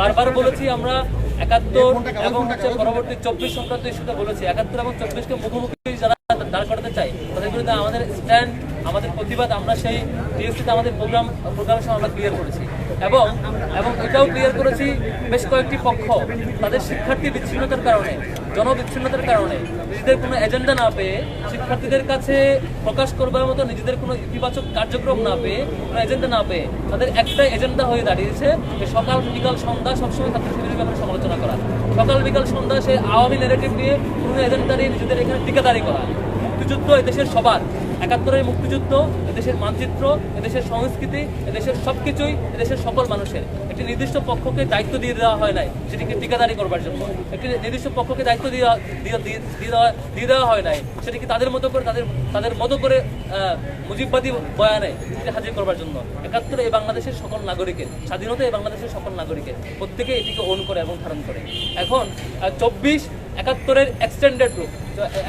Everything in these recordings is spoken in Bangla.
বারবার বলেছি আমরা একাত্তর এবং হচ্ছে পরবর্তী চব্বিশ সংক্রান্ত ইস্যুতে বলেছি একাত্তর এবং চব্বিশকে মুখোমুখি যারা দাঁড় করাতে চাই তাদের বিরুদ্ধে আমাদের স্ট্যান্ড আমাদের প্রতিবাদ, আমরা সেই টিএসসিতে আমাদের প্রোগ্রাম প্রোগ্রামের সময় আমরা ক্লিয়ার করেছি। এবং এবং এটাও ক্লিয়ার করেছি বেশ কয়েকটি পক্ষ, তাদের শিক্ষার্থী বিচ্ছিন্নতার কারণে, জনবিচ্ছিন্নতার কারণে নিজেদের কোনো এজেন্ডা না পেয়ে শিক্ষার্থীদের কাছে প্রকাশ করবার মতো নিজেদের কোনো ইতিবাচক কার্যক্রম না পেয়ে, কোনো এজেন্ডা না পেয়ে তাদের একটাই এজেন্ডা হয়ে দাঁড়িয়েছে যে সকাল বিকাল সন্ধ্যা সবসময় ছাত্র শিবিরের ব্যাপারে সমালোচনা করা। সকাল বিকাল সন্ধ্যা সেই আওয়ামী নেগেটিভ নিয়ে কোনো এজেন্ডা নিয়ে নিজেদের এখানে টিকাদারি করা। মুক্তিযুদ্ধ এদেশের সবার একাত্তরের মুক্তিযুদ্ধ, এদেশের মানচিত্র, এদেশের সংস্কৃতি, এদেশের সবকিছুই এদেশের সকল মানুষের। একটি নির্দিষ্ট পক্ষকে দায়িত্ব দিয়ে দেওয়া হয় নাই, সেটিকে টিকাদারি করবার জন্য। একটি নির্দিষ্ট পক্ষকে দায়িত্ব দিয়ে দেওয়া হয় নাই, সেটিকে তাদের মতো করে তাদের তাদের মতো করে মুজিববাদী বয়ানে সেটি হাজির করবার জন্য। একাত্তরে এই বাংলাদেশের সকল নাগরিকের, স্বাধীনতা এই বাংলাদেশের সকল নাগরিকের প্রত্যেকে এটিকে ওন করে এবং ধারণ করে। এখন চব্বিশ একাত্তরের এক্সটেন্ডেড রূপ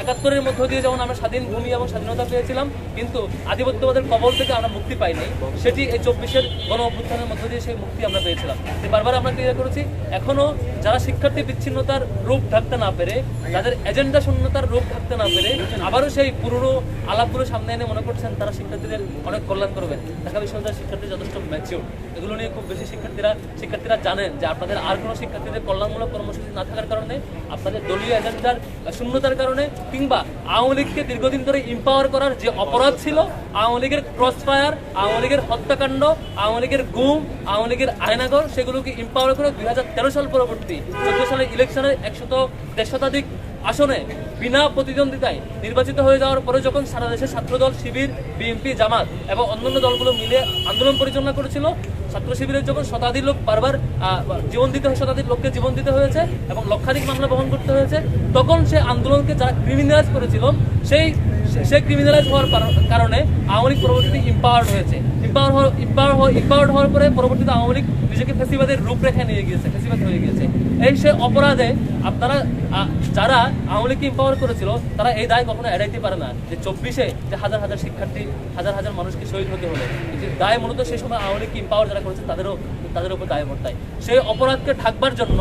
একাত্তরের মধ্য দিয়ে যেমন আমরা স্বাধীন ভূমি এবং স্বাধীনতা পেয়েছিলাম, কিন্তু আধিপত্যবাদের কবল থেকে আমরা মুক্তি পাইনি। সেটি এই চব্বিশের গণ অভ্যুত্থানের মধ্য দিয়ে সেই মুক্তি আমরা পেয়েছিলাম। বারবার আমরা ক্লিয়ার করেছি, এখনও যারা শিক্ষার্থী বিচ্ছিন্নতার রূপ ঢাকতে না পেরে যাদের এজেন্ডা শূন্যতার রূপ ঢাকতে না পেরে, আবারও সেই পুরনো আলাপগুলো সামনে এনে মনে করছেন, তারা শিক্ষার্থীদের অনেক কল্যাণ করবেন। ঢাকা বিশ্ববিদ্যালয়ের শিক্ষার্থী যথেষ্ট ম্যাচিউর এগুলো নিয়ে খুব বেশি শিক্ষার্থীরা শিক্ষার্থীরা জানেন যে আপনাদের আর কোনো শিক্ষার্থীদের কল্যাণমূলক কর্মসূচি না থাকার কারণে আপনাদের দলীয় এজেন্ডার শূন্যতার কারণে কিংবা আওয়ামী লীগকে দীর্ঘদিন ধরে ইম্পাওয়ার করার যে অপরাধ ছিল, আওয়ামী লীগের ক্রস ফায়ার আওয়ামী লীগের হত্যাকাণ্ড, আওয়ামী লীগের গুম, আওয়ামী লীগের আয়নাগর সেগুলোকে ইম্পাওয়ার করে দুই হাজার তেরো সাল পরবর্তী চোদ্দ সালের ইলেকশনে একশত দেড় শতাধিক আসনে বিনা প্রতিদ্বন্দ্বিতায় নির্বাচিত হয়ে যাওয়ার পরে যখন সারা দেশের ছাত্রদল, শিবির, বিএনপি, জামাত এবং অন্যান্য দলগুলো মিলে আন্দোলন পরিচালনা করেছিল, ছাত্র শিবিরের যখন শতাধিক লোক বারবার জীবন দিতে হয়, শতাধিক লোককে জীবন দিতে হয়েছে এবং লক্ষাধিক মামলা বহন করতে হয়েছে, তখন সে আন্দোলনকে যারা ক্রিমিনালাইজ করেছিল, সেই সে ক্রিমিনালাইজ হওয়ার কারণে আওয়ামী লীগ পরবর্তীতে ইম্পাওয়ার্ড হয়েছে। ইম্পাওয়ার হওয়ার ইম্পাওয়ার ইম্পাওয়ার্ড হওয়ার পরে পরবর্তীতে আওয়ামী লীগ নিজেকে ফেসিবাদের রূপরেখা নিয়ে গিয়েছে, ফেসিবাদ হয়ে গিয়েছে। এই সে অপরাধে আপনারা যারা আওয়ামী লীগকে ইম্পাওয়ার করেছিল, তারা এই দায় কখনো এড়াইতে পারে না যে চব্বিশে যে হাজার হাজার শিক্ষার্থী, হাজার হাজার মানুষকে শহীদ হতে হলো। দায় মূলত সেই সময় আওয়ামী লীগকে ইম্পাওয়ার যারা করেছে, তাদেরও তাদের উপর দায় বর্তায় সেই অপরাধকে ঢাকবার জন্য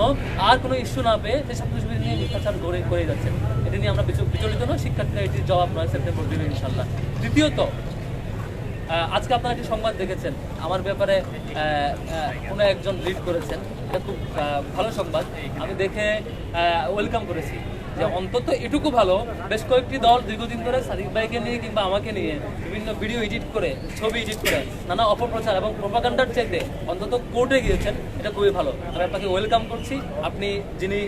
আর কোনো ইস্যু না পেয়ে সেই ছাত্র নিয়ে মিথ্যাচার করে করে যাচ্ছে। নিয়ে আমরা বিচ- বিচলিত নয় শিক্ষার্থীরা এটির জবাব নয় সেপ্টেম্বর দিবে ইনশাল্লাহ দ্বিতীয়ত আজকে আপনারা একটি সংবাদ দেখেছেন। আমার ব্যাপারে কোনো একজন লিড করেছেন। এটা খুব ভালো সংবাদ। আমি দেখে ওয়েলকাম করেছি। যে অন্তত এটুকু ভালো, বেশ কয়েকটি দল দীর্ঘদিন ধরে সাদিক ভাইকে নিয়ে কিংবা আমাকে নিয়ে বিভিন্ন ভিডিও এডিট করে, ছবি এডিট করে নানা অপপ্রচার এবং প্রপাগান্ডার চাইতে অন্তত কোর্টে গিয়েছেন, এটা খুবই ভালো। আমি আপনাকে ওয়েলকাম করছি। আপনি যিনি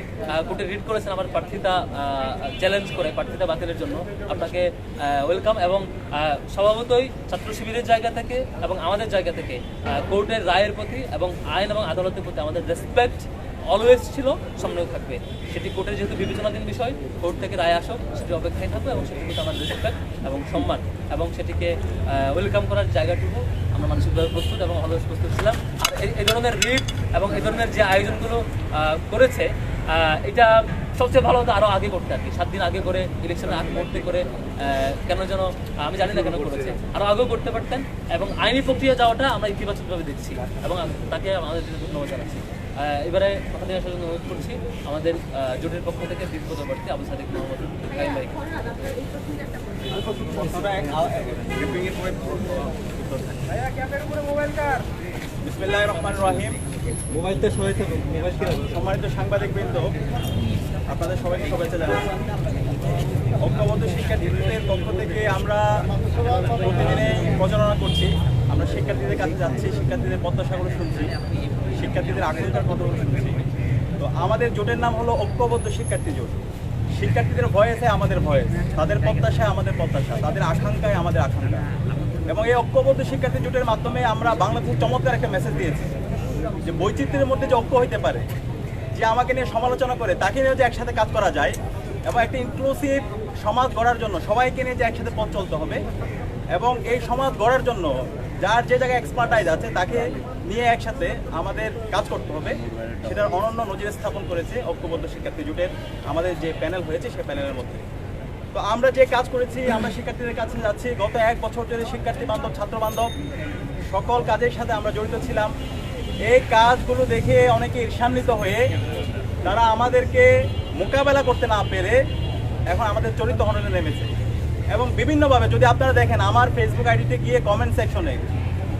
কোর্টে রিড করেছেন আমার প্রার্থিতা চ্যালেঞ্জ করে, প্রার্থিতা বাতিলের জন্য, আপনাকে ওয়েলকাম এবং স্বভাবতই ছাত্র শিবিরের জায়গা থেকে এবং আমাদের জায়গা থেকে কোর্টের রায়ের প্রতি এবং আইন এবং আদালতের প্রতি আমাদের রেসপেক্ট অলওয়েজ ছিল, সামনেও থাকবে। সেটি কোর্টের যেহেতু বিবেচনাধীন বিষয়, কোর্ট থেকে রায় আসুক, সেটি অপেক্ষায় থাকবে এবং সেটি কিন্তু আমার রেসপেক্ট এবং সম্মান এবং সেটিকে ওয়েলকাম করার জায়গাটুকু আমরা মানসিকভাবে প্রস্তুত এবং অলওয়েজ প্রস্তুত ছিলাম। আর এই- ধরনের রিট এবং এই ধরনের যে আয়োজনগুলো করেছে এটা সবচেয়ে ভালো হতো আরও আগে করতে আর কি। সাত দিন আগে করে ইলেকশনের আগ মুহূর্তে করে কেন যেন, আমি জানি না কেন করেছে। আরও আগেও করতে পারতেন এবং আইনি প্রক্রিয়া যাওয়াটা আমরা ইতিবাচকভাবে দেখছি এবং তাকে আমাদের জন্য ধন্যবাদ জানাচ্ছি। এবারে কথা নিয়ে আসার জন্য অনুরোধ করছি। আমাদের জোটের পক্ষ থেকে দীর্ঘদর্শী আবু সাদিক মোহাম্মদ বিসমিল্লাহ রহমান রহিম। মোবাইলটা সবাই মোবাইল সম্মানিত সাংবাদিক বৃন্দ আপনাদের সবাইকে শুভেচ্ছা জানাচ্ছি ঐক্যবদ্ধ শিক্ষার্থীদের পক্ষ থেকে আমরা প্রতিদিনে প্রচারণা করছি। আমরা শিক্ষার্থীদের কাছে যাচ্ছি শিক্ষার্থীদের প্রত্যাশাগুলো শুনছি। শিক্ষার্থীদের কথাগুলো শুনছি। তো আমাদের জোটের নাম হলো ঐক্যবদ্ধ শিক্ষার্থী জোট। শিক্ষার্থীদের ভয়েসে আমাদের ভয়েস, তাদের প্রত্যাশায় আমাদের প্রত্যাশা, তাদের আকাঙ্ক্ষায় আমাদের আকাঙ্ক্ষা। এবং এই ঐক্যবদ্ধ শিক্ষার্থী জোটের মাধ্যমে আমরা বাংলাদেশের চমৎকার একটা মেসেজ দিয়েছি, যে বৈচিত্র্যের মধ্যে যে ঐক্য হইতে পারে, যে আমাকে নিয়ে সমালোচনা করে, তাকে নিয়ে যে একসাথে কাজ করা যায় এবং একটা ইনক্লুসিভ সমাজ গড়ার জন্য সবাইকে নিয়ে যে একসাথে পথ চলতে হবে এবং এই সমাজ গড়ার জন্য যার যে জায়গায় এক্সপার্টাইজ আছে, তাকে নিয়ে একসাথে আমাদের কাজ করতে হবে। সেটার অনন্য নজির স্থাপন করেছে ঐক্যবদ্ধ শিক্ষার্থী জোটের আমাদের যে প্যানেল হয়েছে সেই প্যানেলের মধ্যে। তো আমরা যে কাজ করেছি, আমরা শিক্ষার্থীদের কাছে যাচ্ছি। গত এক বছর ধরে শিক্ষার্থী বান্ধব, ছাত্র বান্ধব, সকল কাজের সাথে আমরা জড়িত ছিলাম। এই কাজগুলো দেখে অনেকে ঈর্ষান্বিত হয়ে তারা আমাদেরকে মোকাবেলা করতে না পেরে এখন আমাদের চরিত্র হননে নেমেছে। এবং বিভিন্নভাবে, যদি আপনারা দেখেন, আমার ফেসবুক আইডিতে গিয়ে কমেন্ট সেকশনে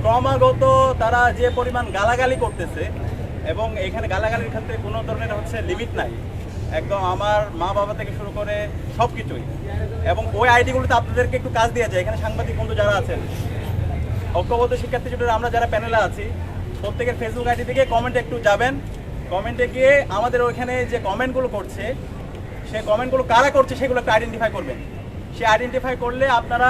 ক্রমাগত তারা যে পরিমাণ গালাগালি করতেছে এবং এখানে গালাগালির ক্ষেত্রে কোনো ধরনের হচ্ছে লিমিট নাই। একদম আমার মা বাবা থেকে শুরু করে সব কিছুই এবং ওই আইডিগুলোতে আপনাদেরকে একটু কাজ দেওয়া যায়। এখানে সাংবাদিক বন্ধু যারা আছেন, ঐক্যবদ্ধ শিক্ষার্থী জোটের আমরা যারা প্যানেলে আছি, প্রত্যেকের ফেসবুক আইডি থেকে কমেন্টে একটু যাবেন। কমেন্টে গিয়ে আমাদের ওইখানে যে কমেন্টগুলো করছে সেই কমেন্টগুলো কারা করছে সেগুলো একটু আইডেন্টিফাই করবেন। সে আইডেন্টিফাই করলে আপনারা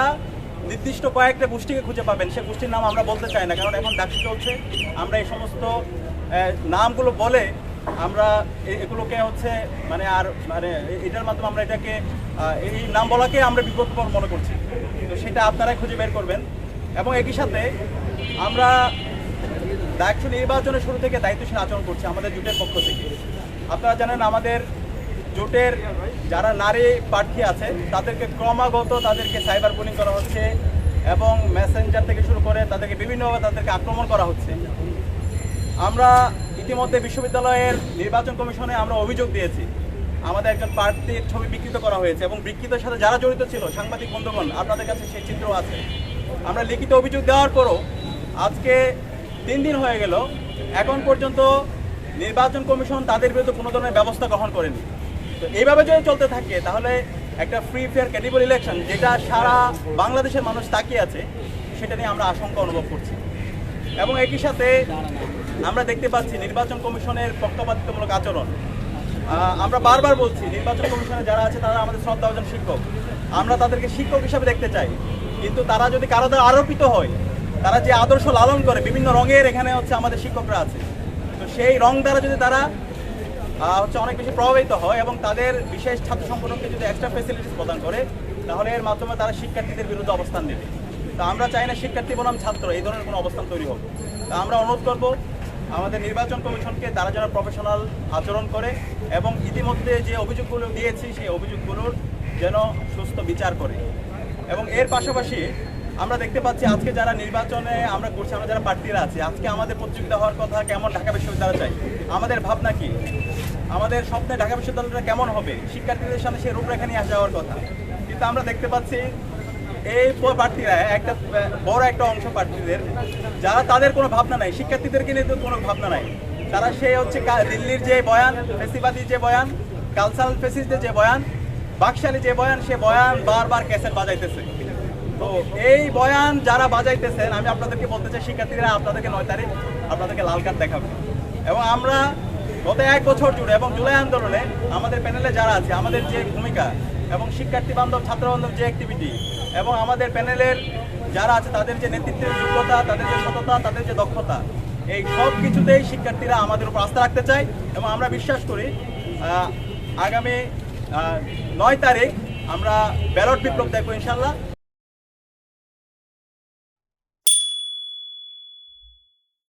নির্দিষ্ট কয়েকটা গোষ্ঠীকে খুঁজে পাবেন। সে গোষ্ঠীর নাম আমরা বলতে চাই না, কারণ এখন ডাকসি চলছে। আমরা এই সমস্ত নামগুলো বলে আমরা এগুলোকে হচ্ছে মানে আর মানে এটার মাধ্যমে আমরা এটাকে এই নাম বলাকে আমরা বিপদকর মনে করছি। তো সেটা আপনারাই খুঁজে বের করবেন। এবং একই সাথে আমরা দায়িত্ব নির্বাচনের শুরু থেকে দায়িত্বশীল আচরণ করছি আমাদের জুটের পক্ষ থেকে। আপনারা জানেন আমাদের জোটের যারা নারী প্রার্থী আছে, তাদেরকে ক্রমাগত তাদেরকে সাইবার বুলিং করা হচ্ছে এবং মেসেঞ্জার থেকে শুরু করে তাদেরকে বিভিন্নভাবে তাদেরকে আক্রমণ করা হচ্ছে। আমরা ইতিমধ্যে বিশ্ববিদ্যালয়ের নির্বাচন কমিশনে আমরা অভিযোগ দিয়েছি। আমাদের একজন প্রার্থীর ছবি বিকৃত করা হয়েছে এবং বিকৃতের সাথে যারা জড়িত ছিল, সাংবাদিক বন্ধুগণ, আপনাদের কাছে সেই চিত্র আছে। আমরা লিখিত অভিযোগ দেওয়ার পরও আজকে তিন দিন হয়ে গেল, এখন পর্যন্ত নির্বাচন কমিশন তাদের বিরুদ্ধে কোনো ধরনের ব্যবস্থা গ্রহণ করেনি। তো এইভাবে যদি চলতে থাকে, তাহলে একটা ফ্রি ফেয়ার ক্যাটেবল ইলেকশন যেটা সারা বাংলাদেশের মানুষ তাকিয়ে আছে, সেটা নিয়ে আমরা আশঙ্কা অনুভব করছি। এবং একই সাথে আমরা দেখতে পাচ্ছি নির্বাচন কমিশনের পক্ষপাতিত্বমূলক আচরণ। আমরা বারবার বলছি, নির্বাচন কমিশনে যারা আছে, তারা আমাদের শ্রদ্ধাভাজন শিক্ষক। আমরা তাদেরকে শিক্ষক হিসাবে দেখতে চাই। কিন্তু তারা যদি কারও দ্বারা আরোপিত হয়, তারা যে আদর্শ লালন করে, বিভিন্ন রঙের এখানে হচ্ছে আমাদের শিক্ষকরা আছে। তো সেই রং দ্বারা যদি তারা হচ্ছে অনেক বেশি প্রভাবিত হয় এবং তাদের বিশেষ ছাত্র সম্পর্ককে যদি এক্সট্রা ফেসিলিটিস প্রদান করে, তাহলে এর মাধ্যমে তারা শিক্ষার্থীদের বিরুদ্ধে অবস্থান নেবে। তা আমরা চাই না শিক্ষার্থী বনাম ছাত্র, এই ধরনের কোনো অবস্থান তৈরি হোক। তা আমরা অনুরোধ করব, আমাদের নির্বাচন কমিশনকে তারা যেন প্রফেশনাল আচরণ করে এবং ইতিমধ্যে যে অভিযোগগুলো দিয়েছি, সেই অভিযোগগুলোর যেন সুস্থ বিচার করে। এবং এর পাশাপাশি আমরা দেখতে পাচ্ছি আজকে যারা নির্বাচনে আমরা করছি, আমরা যারা প্রার্থীরা আছি, আজকে আমাদের প্রতিযোগিতা হওয়ার কথা কেমন ঢাকা বিশ্ববিদ্যালয় চাই আমাদের ভাবনা কি? আমাদের স্বপ্নে ঢাকা বিশ্ববিদ্যালয়টা কেমন হবে? শিক্ষার্থীদের সামনে সেই রূপরেখা নিয়ে আসা কথা। কিন্তু আমরা দেখতে পাচ্ছি এই প্রার্থীরা, একটা, বড় একটা অংশ প্রার্থীদের, যারা তাদের কোনো ভাবনা নাই, শিক্ষার্থীদেরকে নিয়ে কোনো ভাবনা নাই। তারা সেই হচ্ছে দিল্লির যে বয়ান, ফেসিবাদী যে বয়ান কালচারাল ফেসিসদের যে বয়ান, বাকশালী যে বয়ান, সে বয়ান বারবার ক্যাসেট বাজাইতেছে। তো এই বয়ান যারা বাজাইতেছেন, আমি আপনাদেরকে বলতে চাই, শিক্ষার্থীরা আপনাদেরকে নয় তারিখ আপনাদেরকে লাল কার্ড দেখাবে। এবং আমরা গত এক বছর জুড়ে এবং জুলাই আন্দোলনে আমাদের প্যানেলে যারা আছে, আমাদের যে ভূমিকা এবং শিক্ষার্থী বান্ধব, ছাত্র বান্ধব যে অ্যাক্টিভিটি এবং আমাদের প্যানেলের যারা আছে, তাদের যে নেতৃত্বের যোগ্যতা, তাদের যে সততা, তাদের যে দক্ষতা, এই সব কিছুতেই শিক্ষার্থীরা আমাদের উপর আস্থা রাখতে চায় এবং আমরা বিশ্বাস করি আগামী নয় তারিখ আমরা ব্যালট বিপ্লব দেখব ইনশাল্লাহ।